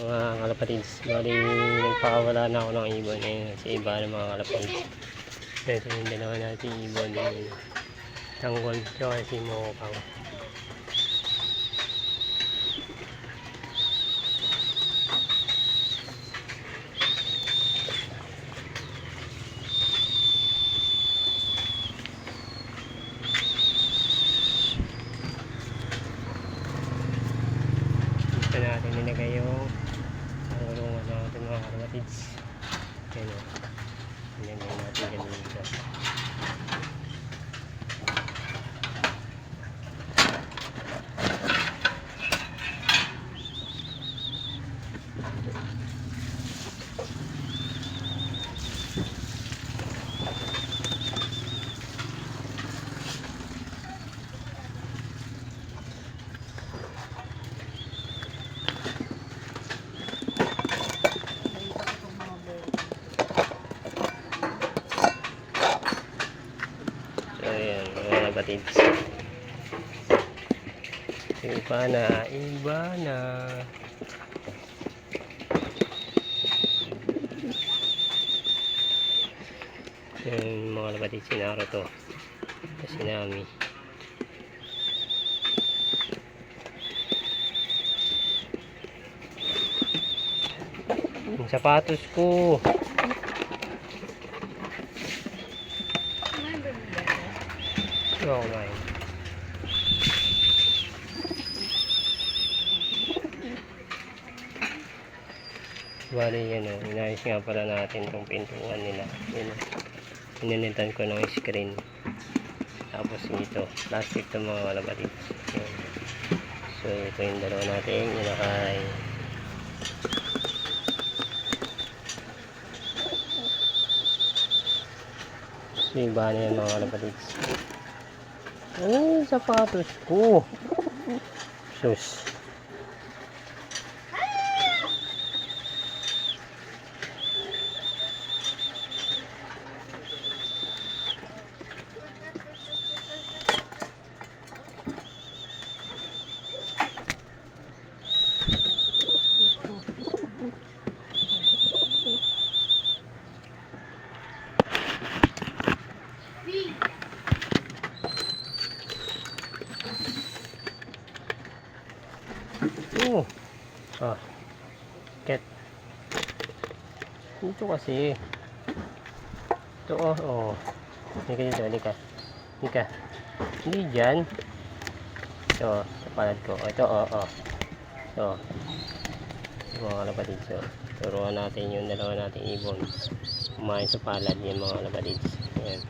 Mga kalapatids, bali nagpakawala na ako ng ibon eh, sa iba ng mga kalapatids. Ito yung dalawa natin ibon yung tanggol, tsaka si Mokang. Dito natin nilagay yung ating mga kalapatids. Yan o. Nilagay natin yan dito. So yan, mga kalapatids. Iba na, iba na. Yan mga kalapatids, si Naruto. Si Nami. Yung sapatos ko. Oo, kumain. Bali yan o, inayos nga pala natin itong pintuan nila. Yun o. Ininitan ko ng screen. Tapos ito, plastic to mga kalapatid. Yan. So ito yung dalawa natin, inakay. So iba na yan mga kalapatid. Yung sapatos ko? Sus. Oh. Ah. Ket. Dito kasi. Ito oh. Oh. Hindi ka dito. Hindi ka. Hindi dyan. Ito. Sa palad ko. Oh, ito oh. Oh. Ito. Mga kalapatid. So, turuan natin yung dalawa nating ibon. Kumain sa palad yan mga kalapatid. Ayan.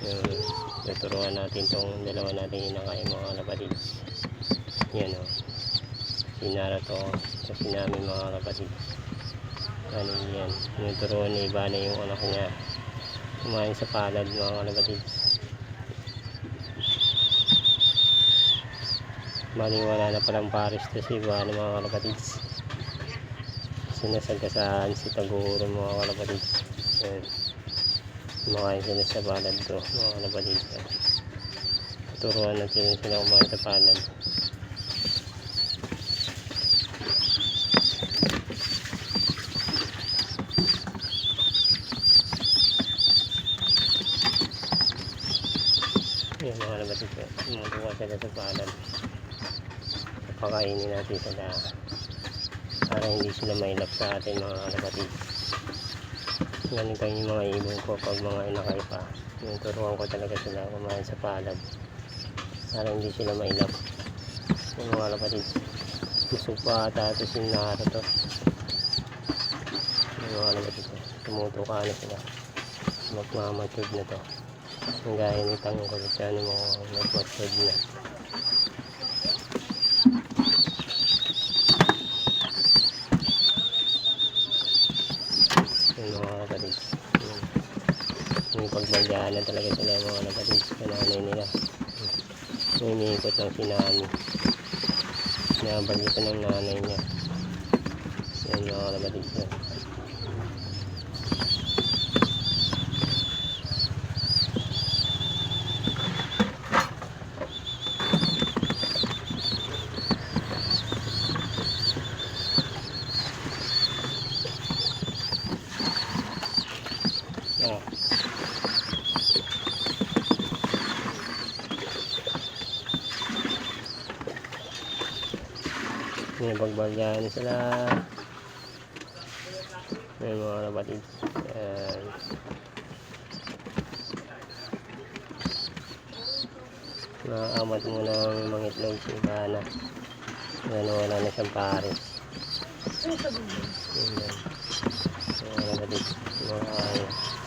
Yung, tuturuan natin tong dalawa nating inakain mga kalapatid. Yan oh si Naruto kasi namin mga kapatid ano yan tinuturuan ni Ibana yung anak niya. Kumain sa palad mga kapatid. Bali wala na palang pares to si Ibana mga kapatid. Sinasagasaan si Taguro mga kapatid. Yan kumakain sila sa palad to mga kapatid. Tuturuan natin sila kumain sa palad Yan mga labatid ko. Tumutuwa sila sa palad. Pakainin natin sila. Para hindi sila mailap sa atin mga labatid. Ganito yung mga ibon ko pag mga inakay pa. Yung turuan ko talaga sila kumain sa palad. Para hindi sila mailap. Yung mga labatid. Busog pa ata ito si Naruto. Yung mga labatid ko. Tumutuka na sila. Magmamatud na to. Gaya ni Tanggol siya ng mga nagwatod na. Yung mga kapatid. Yung, yung pagbagyanan talaga sila yung mga kapatid. Kananay nila. Yung iniikot ng sinami. Nabagitan ng nanay niya. Yan mga kapatid. Yan. May bagbalyan sila. May mga kapatid. Ayan. Naamat mo ng mga itlog si Ivana. Ayan, wala na siyang pares. Ayan. So, mga kapatid. Mga ayaw.